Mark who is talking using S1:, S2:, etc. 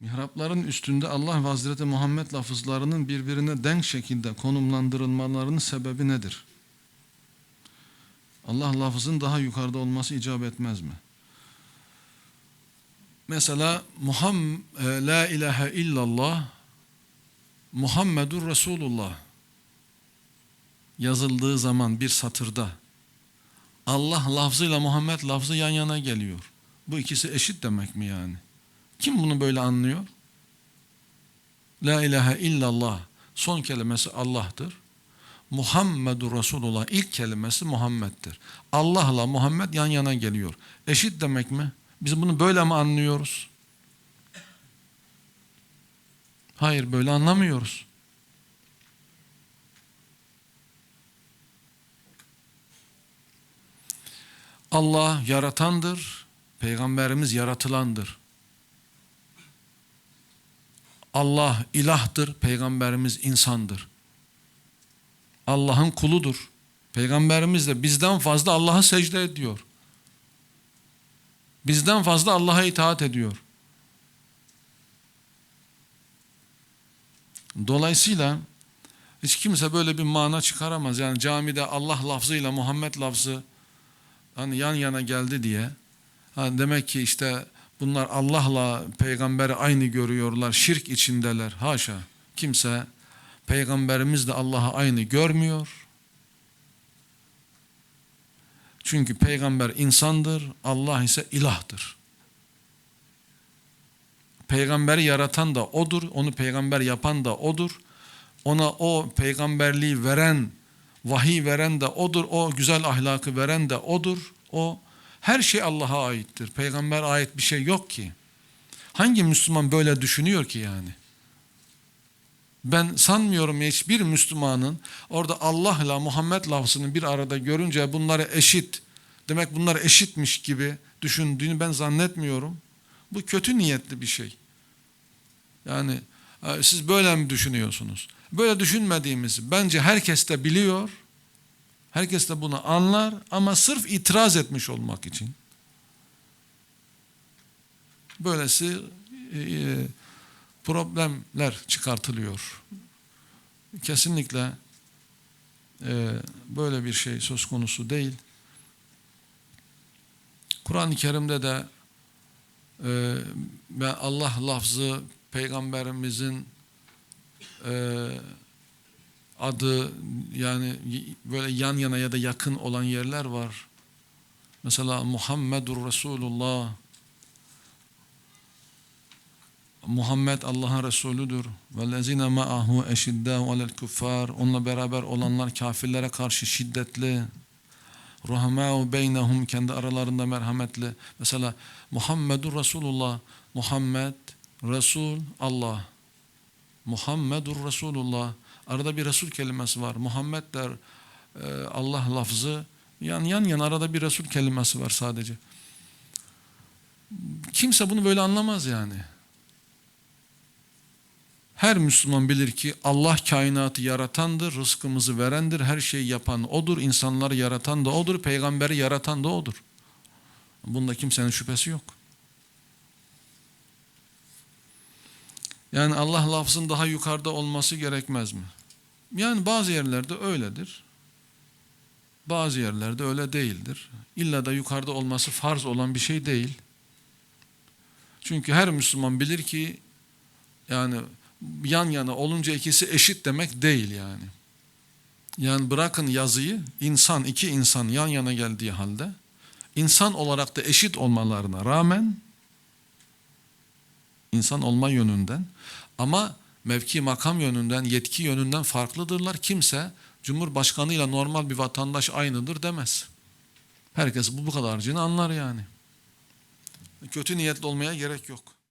S1: Mihrapların üstünde Allah ve Hazreti Muhammed lafızlarının birbirine denk şekilde konumlandırılmalarının sebebi nedir? Allah lafızın daha yukarıda olması icap etmez mi? Mesela Muhammed, La ilahe illallah Muhammedur Resulullah yazıldığı zaman bir satırda Allah lafzıyla Muhammed lafzı yan yana geliyor. Bu ikisi eşit demek mi yani? Kim bunu böyle anlıyor? La ilahe illallah son kelimesi Allah'tır. Muhammedur Resulullah ilk kelimesi Muhammed'dir. Allah'la Muhammed yan yana geliyor. Eşit demek mi? Biz bunu böyle mi anlıyoruz? Hayır böyle anlamıyoruz. Allah yaratandır, peygamberimiz yaratılandır. Allah ilahtır, peygamberimiz insandır. Allah'ın kuludur. Peygamberimiz de bizden fazla Allah'a secde ediyor. Bizden fazla Allah'a itaat ediyor. Dolayısıyla hiç kimse böyle bir mana çıkaramaz. Yani camide Allah lafzıyla Muhammed lafzı hani yan yana geldi diye. Ha demek ki işte bunlar Allah'la peygamberi aynı görüyorlar, şirk içindeler. Haşa. Kimse peygamberimiz de Allah'ı aynı görmüyor. Çünkü peygamber insandır, Allah ise ilahtır. Peygamberi yaratan da odur, onu peygamber yapan da odur. Ona o peygamberliği veren, vahiy veren de odur, o güzel ahlakı veren de odur. O her şey Allah'a aittir. Peygamber ait bir şey yok ki. Hangi Müslüman böyle düşünüyor ki yani? Ben sanmıyorum hiçbir Müslümanın orada Allah ile Muhammed lafzını bir arada görünce bunları eşit, demek bunlar eşitmiş gibi düşündüğünü ben zannetmiyorum. Bu kötü niyetli bir şey. Yani e, siz böyle mi düşünüyorsunuz? Böyle düşünmediğimizi bence herkes de biliyor. Herkes de bunu anlar ama sırf itiraz etmiş olmak için. Böylesi e, e, problemler çıkartılıyor. Kesinlikle e, böyle bir şey söz konusu değil. Kur'an-ı Kerim'de de e, Allah lafzı peygamberimizin e, adı yani böyle yan yana ya da yakın olan yerler var. Mesela Muhammedur Resulullah. Muhammed Allah'ın Resulüdür. Vellezine ma'ahu eşiddâhu alel kuffar. Onunla beraber olanlar kafirlere karşı şiddetli. Ruhamâhu beynehum kendi aralarında merhametli. Mesela Muhammedur Resulullah. Muhammed, Resul, Allah. Muhammedur Resulullah. Arada bir Resul kelimesi var. Muhammed der e, Allah lafzı. Yan yan yan arada bir Resul kelimesi var sadece. Kimse bunu böyle anlamaz yani. Her Müslüman bilir ki Allah kainatı yaratandır, rızkımızı verendir, her şeyi yapan O'dur, insanları yaratan da O'dur, peygamberi yaratan da O'dur. Bunda kimsenin şüphesi yok. Yani Allah lafzın daha yukarıda olması gerekmez mi? Yani bazı yerlerde öyledir. Bazı yerlerde öyle değildir. İlla da yukarıda olması farz olan bir şey değil. Çünkü her Müslüman bilir ki yani yan yana olunca ikisi eşit demek değil yani. Yani bırakın yazıyı insan iki insan yan yana geldiği halde insan olarak da eşit olmalarına rağmen insan olma yönünden ama mevki makam yönünden yetki yönünden farklıdırlar. Kimse Cumhurbaşkanıyla normal bir vatandaş aynıdır demez. Herkes bu bu kadarcını anlar yani. Kötü niyetli olmaya gerek yok.